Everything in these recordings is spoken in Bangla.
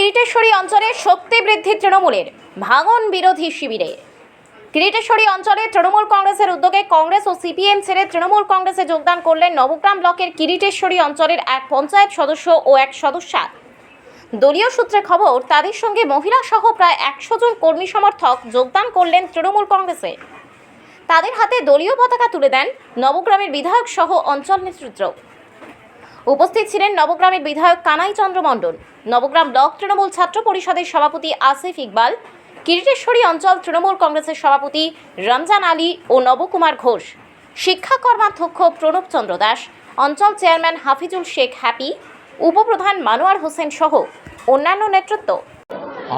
কিরিটেশ্বরী অঞ্চলে শক্তি বৃদ্ধি তৃণমূলের ভাঙন বিরোধী শিবিরে। কিরিটেশ্বরী অঞ্চলে তৃণমূল কংগ্রেসের উদ্যোগে কংগ্রেস ও সিপিএম ছেড়ে তৃণমূল কংগ্রেসে যোগদান করলেন নবগ্রাম ব্লকের কিরিটেশ্বরী অঞ্চলের এক পঞ্চায়েত সদস্য ও এক সদস্যা। দলীয় সূত্রে খবর, তাদের সঙ্গে মহিলা সহ প্রায় একশো জন কর্মী সমর্থক যোগদান করলেন তৃণমূল কংগ্রেসে। তাদের হাতে দলীয় পতাকা তুলে দেন নবগ্রামের বিধায়ক সহ অঞ্চল নেতৃত্ব। উপস্থিত ছিলেন নবগ্রামের বিধায়ক কানাই চন্দ্র মণ্ডল, নবগ্রাম ব্লক তৃণমূল ছাত্র পরিষদের সভাপতি আসিফ ইকবাল, কিরিটেশ্বরী অঞ্চল তৃণমূল কংগ্রেসের সভাপতি রমজান আলী ও নবকুমার ঘোষ, শিক্ষা কর্মাধ্যক্ষ প্রণব চন্দ্র দাস, অঞ্চল চেয়ারম্যান হাফিজুল শেখ হ্যাপি, উপপ্রধান মানোয়ার হোসেন সহ অন্যান্য নেতৃত্ব।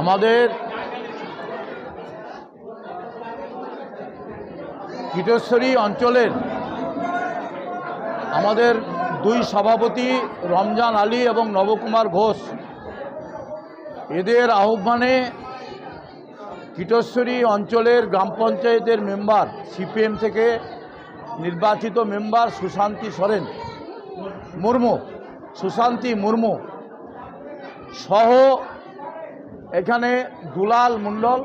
আমাদের কীটেশ্বরী অঞ্চলের আমাদের দুই সভাপতি রমজান আলী এবং নবকুমার ঘোষ, এদের আহ্বানে কীটেশ্বরী অঞ্চলের গ্রাম পঞ্চায়েতের মেম্বার, সিপিএম থেকে নির্বাচিত মেম্বার সুশান্তি সরেন, মুর্মু, সুশান্তি মুর্মু সহ এখানে দুলাল মণ্ডল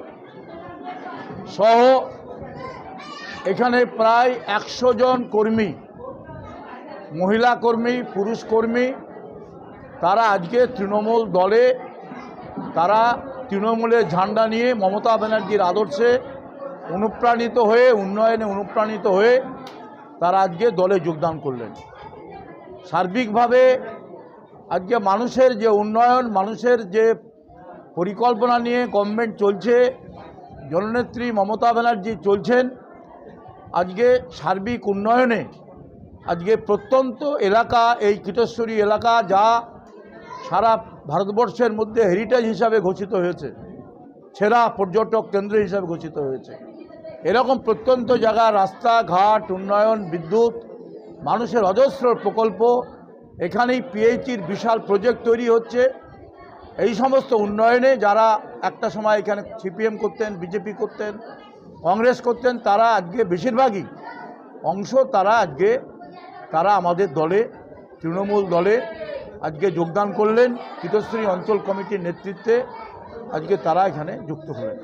সহ এখানে প্রায় একশো জন কর্মী মহিলা কর্মী, পুরুষ কর্মী, তারা আজকে তৃণমূল দলে, তারা তৃণমূলের ঝান্ডা নিয়ে মমতা ব্যানার্জির আদর্শে অনুপ্রাণিত হয়ে, উন্নয়নে অনুপ্রাণিত হয়ে তারা আজকে দলে যোগদান করলেন। সার্বিকভাবে আজকে মানুষের যে উন্নয়ন, মানুষের যে পরিকল্পনা নিয়ে গভর্নমেন্ট চলছে, জননেত্রী মমতা ব্যানার্জি চলছেন, আজকে সার্বিক উন্নয়নে আজকে প্রত্যন্ত এলাকা, এই কীটেশ্বরী এলাকা যা সারা ভারতবর্ষের মধ্যে হেরিটেজ হিসাবে ঘোষিত হয়েছে, সেরা পর্যটক কেন্দ্র হিসাবে ঘোষিত হয়েছে। এরকম প্রত্যন্ত জায়গা রাস্তাঘাট উন্নয়ন, বিদ্যুৎ, মানুষের অজস্র প্রকল্প, এখানেই পিএইচির বিশাল প্রজেক্ট তৈরি হচ্ছে। এই সমস্ত উন্নয়নে যারা একটা সময় এখানে সিপিএম করতেন বিজেপি করতেন, কংগ্রেস করতেন, তারা আজকে বেশিরভাগই অংশ তারা আজকে তারা আমাদের দলে, তৃণমূল দলে আজকে যোগদান করলেন। কীটশ্রী অঞ্চল কমিটির নেতৃত্বে আজকে তারা এখানে যুক্ত হলেন।